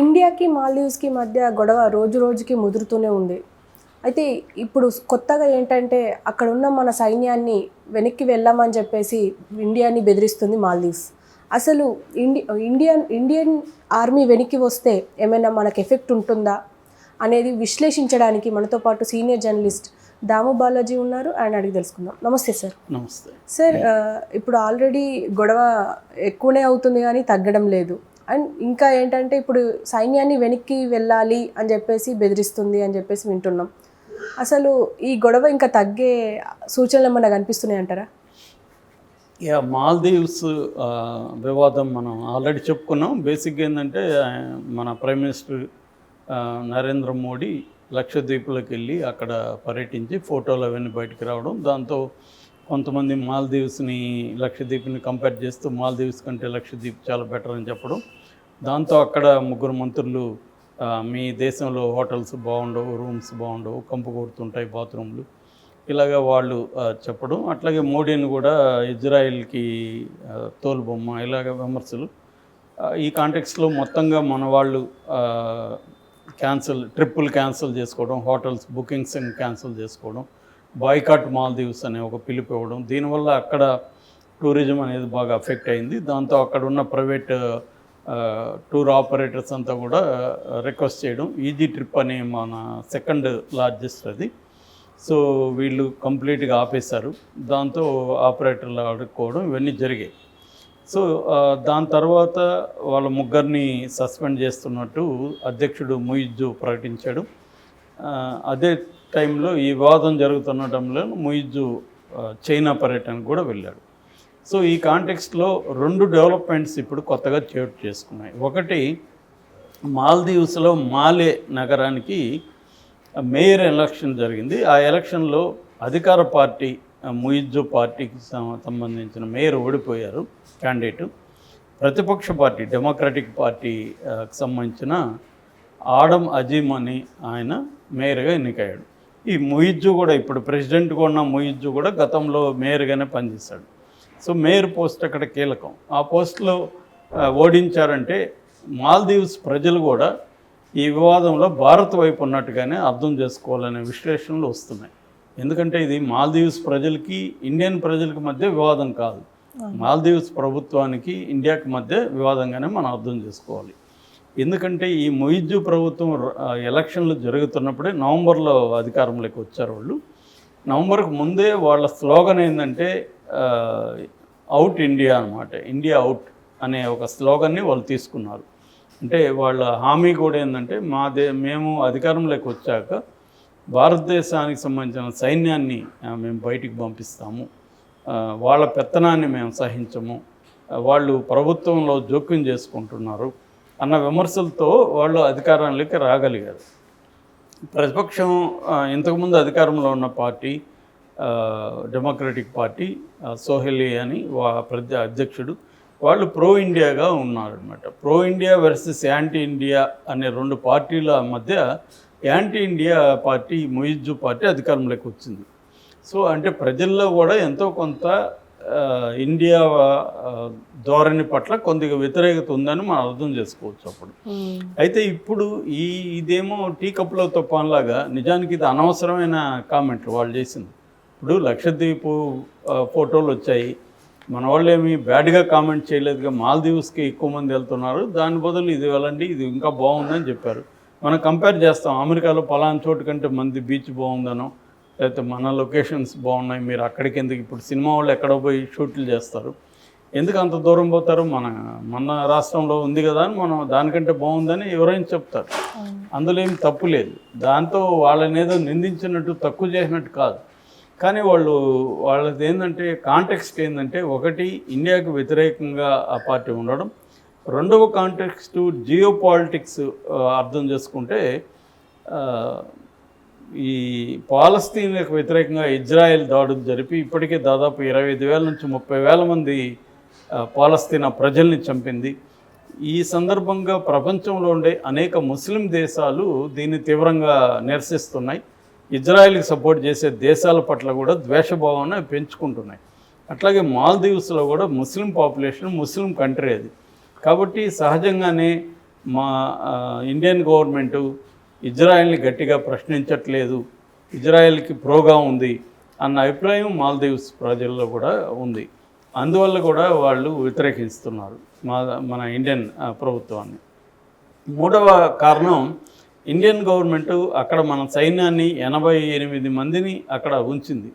ఇండియాకి మాల్దీవ్స్కి మధ్య గొడవ రోజు రోజుకి ముదురుతూనే ఉంది. అయితే ఇప్పుడు కొత్తగా ఏంటంటే అక్కడ ఉన్న మన సైన్యాన్ని వెనక్కి వెళ్ళామని చెప్పేసి ఇండియాని బెదిరిస్తుంది మాల్దీవ్స్. అసలు ఇండి ఇండియన్ ఇండియన్ ఆర్మీ వెనక్కి వస్తే ఏమైనా మనకు ఎఫెక్ట్ ఉంటుందా అనేది విశ్లేషించడానికి మనతో పాటు సీనియర్ జర్నలిస్ట్ దాము బాలాజీ ఉన్నారు. ఆయన అడిగి తెలుసుకుందాం. నమస్తే సార్. నమస్తే. సార్ ఇప్పుడు ఆల్రెడీ గొడవ ఎక్కువనే అవుతుంది కానీ తగ్గడం లేదు. అండ్ ఇంకా ఏంటంటే ఇప్పుడు సైన్యాన్ని వెనక్కి వెళ్ళాలి అని చెప్పేసి బెదిరిస్తుంది అని చెప్పేసి వింటున్నాం. అసలు ఈ గొడవ ఇంకా తగ్గే సూచనలు ఏమన్నా కనిపిస్తున్నాయి అంటారా? యా మాల్దీవ్స్ వివాదం మనం ఆల్రెడీ చెప్పుకున్నాం. బేసిక్గా ఏంటంటే మన ప్రైమ్ మినిస్టర్ నరేంద్ర మోడీ లక్షద్వీపులకు వెళ్ళి అక్కడ పర్యటించి ఫోటోలు అవన్నీ బయటికి రావడం దాంతో కొంతమంది మాల్దీవ్స్ని లక్షద్వీప్ని కంపేర్ చేస్తూ మాల్దీవ్స్ కంటే లక్షద్వీప్ చాలా బెటర్ అని చెప్పడం. దాంతో అక్కడ ముగ్గురు మంత్రులు మీ దేశంలో హోటల్స్ బాగుండవు రూమ్స్ బాగుండవు కంపు కొడుతుంటాయి బాత్రూమ్లు. ఇలాగ వాళ్ళు చెప్పడం. అట్లాగే మోడీని కూడా ఇజ్రాయిల్కి తోలుబొమ్మ ఇలాగ విమర్శలు. ఈ కాంటెక్స్లో మొత్తంగా మన వాళ్ళు క్యాన్సిల్ ట్రిప్పులు క్యాన్సిల్ చేసుకోవడం హోటల్స్ బుకింగ్స్ క్యాన్సిల్ చేసుకోవడం. బాయ్కాట్ మాల్దీవ్స్ అనే ఒక పిలుపు ఇవ్వడం. దీనివల్ల అక్కడ టూరిజం అనేది బాగా అఫెక్ట్ అయింది. దాంతో అక్కడ ఉన్న ప్రైవేట్ టూర్ ఆపరేటర్స్ అంతా కూడా రిక్వెస్ట్ చేయడం. ఈజీ ట్రిప్ అనే మన సెకండ్ లార్జెస్ట్ అది. సో వీళ్ళు కంప్లీట్గా ఆపేశారు. దాంతో ఆపరేటర్లు అడుక్కోవడం ఇవన్నీ జరిగాయి. సో దాని తర్వాత వాళ్ళ ముగ్గురిని సస్పెండ్ చేస్తున్నట్టు అధ్యక్షుడు ముయిజ్జు ప్రకటించాడు. అదే టైంలో ఈ వివాదం జరుగుతున్న టైంలో ముయిజ్జు చైనా పర్యటనకు కూడా వెళ్ళాడు. సో ఈ కాంటెక్స్ట్లో రెండు డెవలప్మెంట్స్ ఇప్పుడు కొత్తగా చోటు చేసుకున్నాయి. ఒకటి మాల్దీవ్స్లో మాలే నగరానికి మేయర్ ఎలక్షన్ జరిగింది. ఆ ఎలక్షన్లో అధికార పార్టీ ముయిజు ముయిజ్జు పార్టీకి సంబంధించిన మేయర్ ఓడిపోయారు క్యాండిడేటు. ప్రతిపక్ష పార్టీ డెమోక్రటిక్ పార్టీకి సంబంధించిన ఆడం అజీమ్ అని ఆయన మేయర్గా ఎన్నికయ్యాడు. ఈ ముయిజ్జు కూడా ఇప్పుడు ప్రెసిడెంట్గా ఉన్న ముయిజ్జు కూడా గతంలో మేయర్గానే పనిచేశాడు. సో మేయర్ పోస్ట్ అక్కడ కీలకం. ఆ పోస్ట్లో ఓడించారంటే మాల్దీవ్స్ ప్రజలు కూడా ఈ వివాదంలో భారత్ వైపు ఉన్నట్టుగానే అర్థం చేసుకోవాలనే విశ్లేషణలు వస్తున్నాయి. ఎందుకంటే ఇది మాల్దీవ్స్ ప్రజలకి ఇండియన్ ప్రజలకి మధ్య వివాదం కాదు. మాల్దీవ్స్ ప్రభుత్వానికి ఇండియాకి మధ్య వివాదంగానే మనం అర్థం చేసుకోవాలి. ఎందుకంటే ఈ మొయిజ్జు ప్రభుత్వం ఎలక్షన్లు జరుగుతున్నప్పుడే నవంబర్లో అధికారంలోకి వచ్చారు వాళ్ళు. నవంబర్కు ముందే వాళ్ళ స్లోగన్ ఏంటంటే అవుట్ ఇండియా అన్నమాట. ఇండియా అవుట్ అనే ఒక స్లోగన్ని వాళ్ళు తీసుకున్నారు. అంటే వాళ్ళ హామీ కూడా ఏంటంటే మా దే మేము అధికారంలోకి వచ్చాక భారతదేశానికి సంబంధించిన సైన్యాన్ని మేము బయటికి పంపిస్తాము. వాళ్ళ పెత్తనాన్ని మేము సహించము. వాళ్ళు ప్రభుత్వంలో జోక్యం చేసుకుంటున్నారు. అన్న విమర్శలతో వాళ్ళు అధికారంలోకి రాగలిగారు. ప్రతిపక్షం ఇంతకుముందు అధికారంలో ఉన్న పార్టీ డెమోక్రటిక్ పార్టీ సోహెలి అని వా ప్రజ అధ్యక్షుడు వాళ్ళు ప్రో ఇండియాగా ఉన్నారనమాట pro India versus anti India అనే రెండు పార్టీల మధ్య anti India party Muizzu party అధికారంలోకి వచ్చింది. సో అంటే ప్రజల్లో కూడా ఎంతో కొంత ఇండియా ధోరణి పట్ల కొద్దిగా వ్యతిరేకత ఉందని మనం అర్థం చేసుకోవచ్చు అప్పుడు. అయితే ఇప్పుడు ఈ ఇదేమో టీ కప్లో తుఫాన్లాగా నిజానికి ఇది అనవసరమైన కామెంట్లు వాళ్ళు చేసింది. ఇప్పుడు లక్షద్వీపు ఫోటోలు వచ్చాయి. మన వాళ్ళు ఏమి బ్యాడ్గా కామెంట్ చేయలేదుగా మాల్దీవ్స్కి ఎక్కువ మంది వెళ్తున్నారు. దాని బదులు ఇది వెళ్ళండి ఇది ఇంకా బాగుందని చెప్పారు. మనం కంపేర్ చేస్తాం అమెరికాలో పలానా చోటు కంటే మంది బీచ్ బాగుందనో లేకపోతే మన లొకేషన్స్ బాగున్నాయి మీరు అక్కడికి ఎందుకు? ఇప్పుడు సినిమా వాళ్ళు ఎక్కడో పోయి షూట్లు చేస్తారు. ఎందుకు అంత దూరం పోతారు? మన మన రాష్ట్రంలో ఉంది కదా అని మనం దానికంటే బాగుందని ఎవరైనా చెప్తారు. అందులో ఏం తప్పు లేదు. దాంతో వాళ్ళని ఏదో నిందించినట్టు తక్కువ చేసినట్టు కాదు. కానీ వాళ్ళు వాళ్ళది ఏంటంటే కాంటెక్స్ట్ ఏంటంటే ఒకటి ఇండియాకు వ్యతిరేకంగా ఆ పార్టీ ఉండడం. రెండవ కాంటెక్స్ట్ జియో పాలిటిక్స్ అర్థం చేసుకుంటే ఈ పాలస్తీన్లకు వ్యతిరేకంగా ఇజ్రాయెల్ దాడులు జరిపి ఇప్పటికే దాదాపు ఇరవై ఐదు వేల నుంచి ముప్పై వేల మంది పాలస్తీనా ప్రజల్ని చంపింది. ఈ సందర్భంగా ప్రపంచంలో ఉండే అనేక ముస్లిం దేశాలు దీన్ని తీవ్రంగా నిరసిస్తున్నాయి. ఇజ్రాయెల్కి సపోర్ట్ చేసే దేశాల పట్ల కూడా ద్వేషభావాన్ని పెంచుకుంటున్నాయి. అట్లాగే మాల్దీవ్స్లో కూడా ముస్లిం పాపులేషన్ ముస్లిం కంట్రీ అది. కాబట్టి సహజంగానే మా ఇండియన్ గవర్నమెంటు ఇజ్రాయెల్ని గట్టిగా ప్రశ్నించట్లేదు ఇజ్రాయెల్కి ప్రోగా ఉంది అన్న అభిప్రాయం మాల్దీవ్స్ ప్రజల్లో కూడా ఉంది. అందువల్ల కూడా వాళ్ళు వ్యతిరేకిస్తున్నారు మా మన ఇండియన్ ప్రభుత్వాన్ని. మూడవ కారణం ఇండియన్ గవర్నమెంట్ అక్కడ మన సైన్యాన్ని ఎనభై ఎనిమిది మందిని అక్కడ ఉంచింది.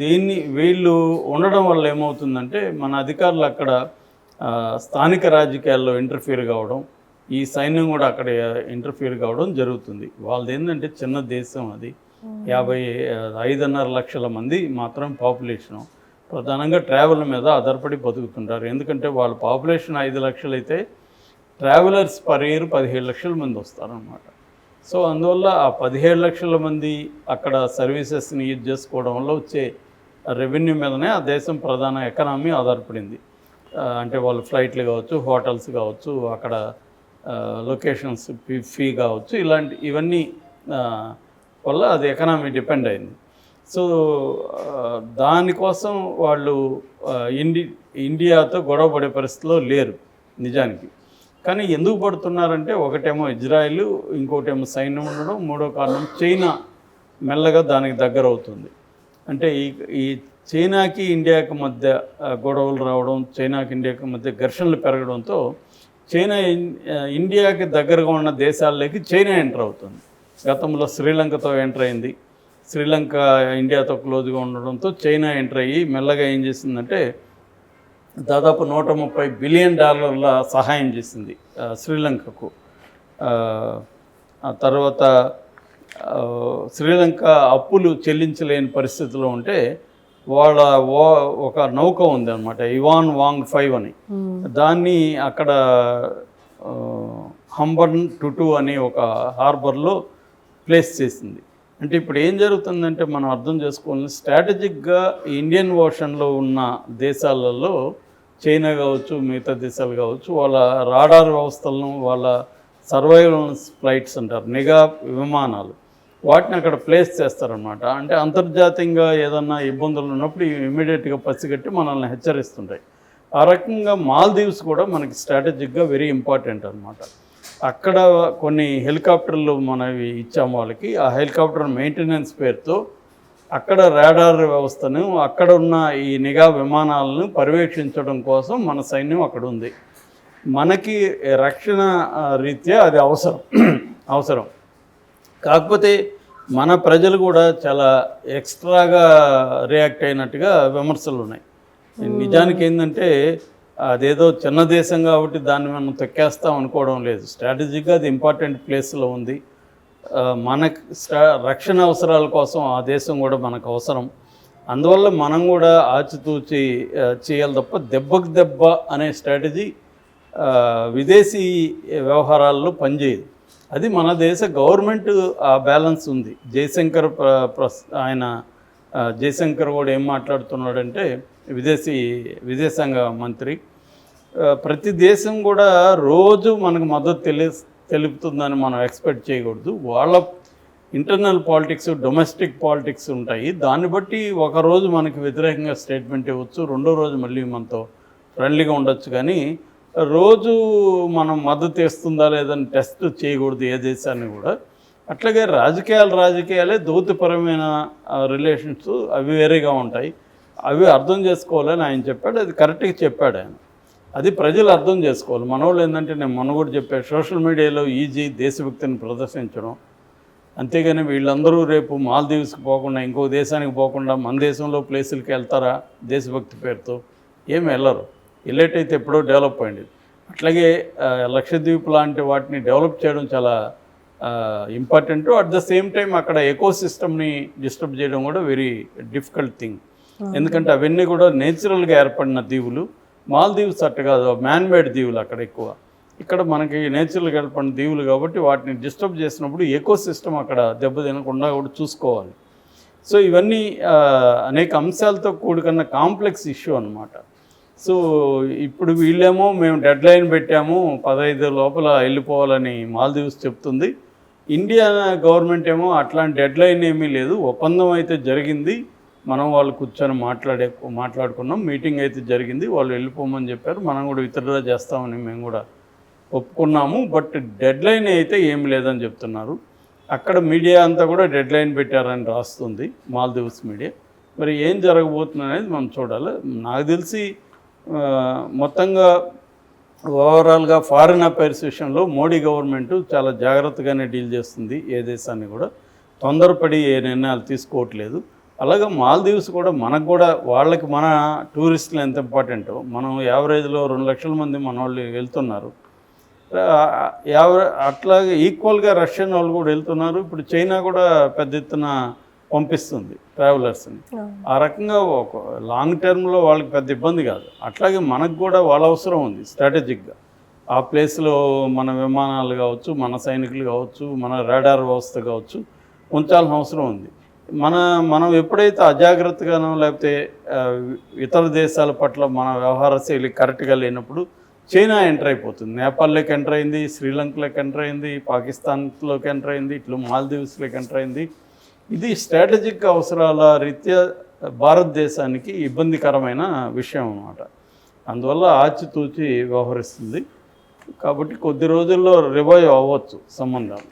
దీన్ని వీళ్ళు ఉండడం వల్ల ఏమవుతుందంటే మన అధికారులు అక్కడ స్థానిక రాజకీయాల్లో ఇంటర్ఫియర్ కావడం ఈ సైన్యం కూడా అక్కడ ఇంటర్ఫియర్ కావడం జరుగుతుంది. వాళ్ళది ఏంటంటే చిన్న దేశం అది. యాభై ఐదున్నర లక్షల మంది మాత్రం పాపులేషను. ప్రధానంగా ట్రావెల్ మీద ఆధారపడి బతుకుతుంటారు. ఎందుకంటే వాళ్ళ పాపులేషన్ ఐదు లక్షలు అయితే ట్రావెలర్స్ పర్ ఇయర్ పదిహేడు లక్షల మంది వస్తారనమాట సో అందువల్ల ఆ పదిహేడు లక్షల మంది అక్కడ సర్వీసెస్ని యూజ్ చేసుకోవడం వల్ల వచ్చే రెవెన్యూ మీదనే ఆ దేశం ప్రధాన ఎకనామీ ఆధారపడింది. అంటే వాళ్ళు ఫ్లైట్లు కావచ్చు హోటల్స్ కావచ్చు అక్కడ లొకేషన్స్ ఫీ కావచ్చు. ఇలాంటి ఇవన్నీ వల్ల అది ఎకనామీ డిపెండ్ అయింది. సో దానికోసం వాళ్ళు ఇండి ఇండియాతో గొడవ పడే పరిస్థితిలో లేరు నిజానికి. కానీ ఎందుకు పడుతున్నారంటే ఒకటేమో ఇజ్రాయిల్ ఇంకోటేమో సైన్యం ఉండడం మూడో కారణం చైనా మెల్లగా దానికి దగ్గర అవుతుంది అంటే ఈ ఈ చైనాకి ఇండియాకి మధ్య గొడవలు రావడం చైనాకి ఇండియాకి మధ్య ఘర్షణలు పెరగడంతో చైనా ఇండియాకి దగ్గరగా ఉన్న దేశాల్లోకి చైనా ఎంటర్ అవుతుంది. గతంలో శ్రీలంకతో ఎంటర్ అయింది. శ్రీలంక ఇండియాతో క్లోజ్గా ఉండడంతో చైనా ఎంటర్ అయ్యి మెల్లగా ఏం చేసిందంటే దాదాపు నూట ముప్పై బిలియన్ డాలర్ల సహాయం చేసింది శ్రీలంకకు. ఆ, తర్వాత శ్రీలంక అప్పులు చెల్లించలేని పరిస్థితిలో ఉంటే వాళ్ళ ఓ ఒక నౌక ఉంది అనమాట ఇవాన్ వాంగ్ ఫైవ్ అని. దాన్ని అక్కడ హంబర్న్ టుటు అనే ఒక హార్బర్లో ప్లేస్ చేసింది. అంటే ఇప్పుడు ఏం జరుగుతుందంటే మనం అర్థం చేసుకోవాలి స్ట్రాటజిక్గా ఇండియన్ ఓషన్లో ఉన్న దేశాలలో చైనా కావచ్చు మిగతా దేశాలు కావచ్చు వాళ్ళ రాడార్ వ్యవస్థలను వాళ్ళ సర్వైలెన్స్ ఫ్లైట్స్ అంటారు నిఘా విమానాలు. వాటిని అక్కడ ప్లేస్ చేస్తారనమాట అంటే అంతర్జాతీయంగా ఏదన్నా ఇబ్బందులు ఉన్నప్పుడు ఇమీడియట్గా పసిగట్టి మనల్ని హెచ్చరిస్తుంటాయి. ఆ రకంగా మాల్దీవ్స్ కూడా మనకి స్ట్రాటజిక్గా వెరీ ఇంపార్టెంట్ అనమాట అక్కడ కొన్ని హెలికాప్టర్లు మనవి ఇచ్చాము వాళ్ళకి. ఆ హెలికాప్టర్ మెయింటెనెన్స్ పేరుతో అక్కడ రాడార్ వ్యవస్థను అక్కడ ఉన్న ఈ నిఘా విమానాలను పర్యవేక్షించడం కోసం మన సైన్యం అక్కడ ఉంది. మనకి రక్షణ రీత్యా అది అవసరం. అవసరం. కాకపోతే మన ప్రజలు కూడా చాలా ఎక్స్ట్రాగా రియాక్ట్ అయినట్టుగా విమర్శలు ఉన్నాయి. నిజానికి ఏంటంటే అదేదో చిన్న దేశం కాబట్టి దాన్ని మనం తొక్కేస్తాం అనుకోవడం లేదు. స్ట్రాటజిక్గా అది ఇంపార్టెంట్ ప్లేస్లో ఉంది. స్ట్రా- రక్షణ అవసరాల కోసం ఆ దేశం కూడా మనకు అవసరం. అందువల్ల మనం కూడా ఆచితూచి చేయాలి తప్ప దెబ్బకు దెబ్బ అనే స్ట్రాటజీ విదేశీ వ్యవహారాల్లో పనిచేయదు. అది మన దేశ గవర్నమెంట్ ఆ బ్యాలెన్స్ ఉంది. జయశంకర్ ప్ర- ప్రస్- ఆయన జయశంకర్ కూడా ఏం మాట్లాడుతున్నాడంటే విదేశీ విదేశాంగ మంత్రి ప్రతి దేశం కూడా రోజు మనకు మద్దతు తెలి తెలుపుతుందని మనం ఎక్స్పెక్ట్ చేయకూడదు. వాళ్ళ ఇంటర్నల్ పాలిటిక్స్ డొమెస్టిక్ పాలిటిక్స్ ఉంటాయి. దాన్ని బట్టి ఒకరోజు మనకి వ్యతిరేకంగా స్టేట్మెంట్ ఇవ్వచ్చు రెండో రోజు మళ్ళీ మనతో ఫ్రెండ్లీగా ఉండొచ్చు. కానీ రోజు మనం మద్దతు ఇస్తుందా లేదని టెస్ట్ చేయకూడదు ఏ దేశాన్ని కూడా. అట్లాగే రాజకీయాలు రాజకీయాలే దౌత్యపరమైన రిలేషన్స్ అవి వేరేగా ఉంటాయి. అవి అర్థం చేసుకోవాలని ఆయన చెప్పాడు. అది కరెక్ట్గా చెప్పాడు ఆయన. అది ప్రజలు అర్థం చేసుకోవాలి. మనవాళ్ళు ఏంటంటే నేను మన కూడా చెప్పాను సోషల్ మీడియాలో ఈజీ దేశభక్తిని ప్రదర్శించడం. అంతేగాని వీళ్ళందరూ రేపు మాల్దీవ్స్కి పోకుండా ఇంకో దేశానికి పోకుండా మన దేశంలో ప్లేసులకి వెళ్తారా దేశభక్తి పేరుతో? ఏమి వెళ్ళరు. వెళ్ళేటైతే ఎప్పుడో డెవలప్ అయింది. అట్లాగే లక్షద్వీప్ లాంటి వాటిని డెవలప్ చేయడం చాలా important at the same time అక్కడ ఎకో సిస్టమ్ని డిస్టర్బ్ చేయడం కూడా వెరీ డిఫికల్ట్ థింగ్ ఎందుకంటే అవన్నీ కూడా నేచురల్గా ఏర్పడిన దీవులు. మాల్దీవ్స్ అట్ట కాదు మ్యాన్ మేడ్ దీవులు అక్కడ ఎక్కువ. ఇక్కడ మనకి నేచురల్గా ఏర్పడిన దీవులు కాబట్టి వాటిని డిస్టర్బ్ చేసినప్పుడు ఎకో సిస్టమ్ అక్కడ దెబ్బతినకుండా కూడా చూసుకోవాలి. సో ఇవన్నీ అనేక అంశాలతో కూడుకున్న కాంప్లెక్స్ ఇష్యూ అన్నమాట. సో ఇప్పుడు వీళ్ళేమో మేము డెడ్ లైన్ పెట్టాము పదహైదు లోపల వెళ్ళిపోవాలని మాల్దీవ్స్ చెప్తుంది. ఇండియా గవర్నమెంట్ ఏమో అట్లాంటి డెడ్ లైన్ ఏమీ లేదు ఒప్పందం అయితే జరిగింది మనం వాళ్ళు కూర్చొని మాట్లాడే మాట్లాడుకున్నాం మీటింగ్ అయితే జరిగింది వాళ్ళు వెళ్ళిపోమని చెప్పారు మనం కూడా విత్డ్రా చేస్తామని మేము కూడా ఒప్పుకున్నాము బట్ డెడ్ లైన్ అయితే ఏమి లేదని చెప్తున్నారు. అక్కడ మీడియా అంతా కూడా డెడ్ లైన్ పెట్టారని రాస్తుంది మాల్దీవ్స్ మీడియా మరి ఏం జరగబోతుంది అనేది మనం చూడాలి. నాకు తెలిసి మొత్తంగా ఓవరాల్గా ఫారిన్ అఫైర్స్ విషయంలో మోడీ గవర్నమెంట్ చాలా జాగ్రత్తగానే డీల్ చేస్తుంది ఏ దేశాన్ని కూడా. తొందరపడి ఏ నిర్ణయాలు తీసుకోవట్లేదు. అలాగే మాల్దీవ్స్ కూడా మనకు కూడా వాళ్ళకి మన టూరిస్టులు ఎంత ఇంపార్టెంటో మనం యావరేజ్లో రెండు లక్షల మంది మన వాళ్ళు వెళ్తున్నారు యావరే అట్లాగే ఈక్వల్గా రష్యన్ వాళ్ళు కూడా వెళ్తున్నారు. ఇప్పుడు చైనా కూడా పెద్ద ఎత్తున పంపిస్తుంది ట్రావెలర్స్ని. ఆ రకంగా ఒక లాంగ్ టర్మ్లో వాళ్ళకి పెద్ద ఇబ్బంది కాదు. అట్లాగే మనకు కూడా వాళ్ళ అవసరం ఉంది స్ట్రాటజిక్గా. ఆ ప్లేస్లో మన విమానాలు కావచ్చు మన సైనికులు కావచ్చు మన రాడార్ వ్యవస్థ కావచ్చు ఉంచాల్సిన అవసరం ఉంది. మన మనం ఎప్పుడైతే అజాగ్రత్తగానో లేకపోతే ఇతర దేశాల పట్ల మన వ్యవహార శైలి కరెక్ట్గా లేనప్పుడు చైనా ఎంటర్ అయిపోతుంది. నేపాల్లోకి ఎంటర్ అయింది శ్రీలంకలోకి ఎంటర్ అయింది పాకిస్తాన్లోకి ఎంటర్ అయింది ఇట్లా మాల్దీవ్స్లోకి ఎంటర్ అయింది. ఇది స్ట్రాటజిక్ అవసరాల రీత్యా భారతదేశానికి ఇబ్బందికరమైన విషయం అన్నమాట. అందువల్ల ఆచితూచి వ్యవహరిస్తుంది. కాబట్టి కొద్ది రోజుల్లో రివైవ్ అవ్వచ్చు సంబంధాలు.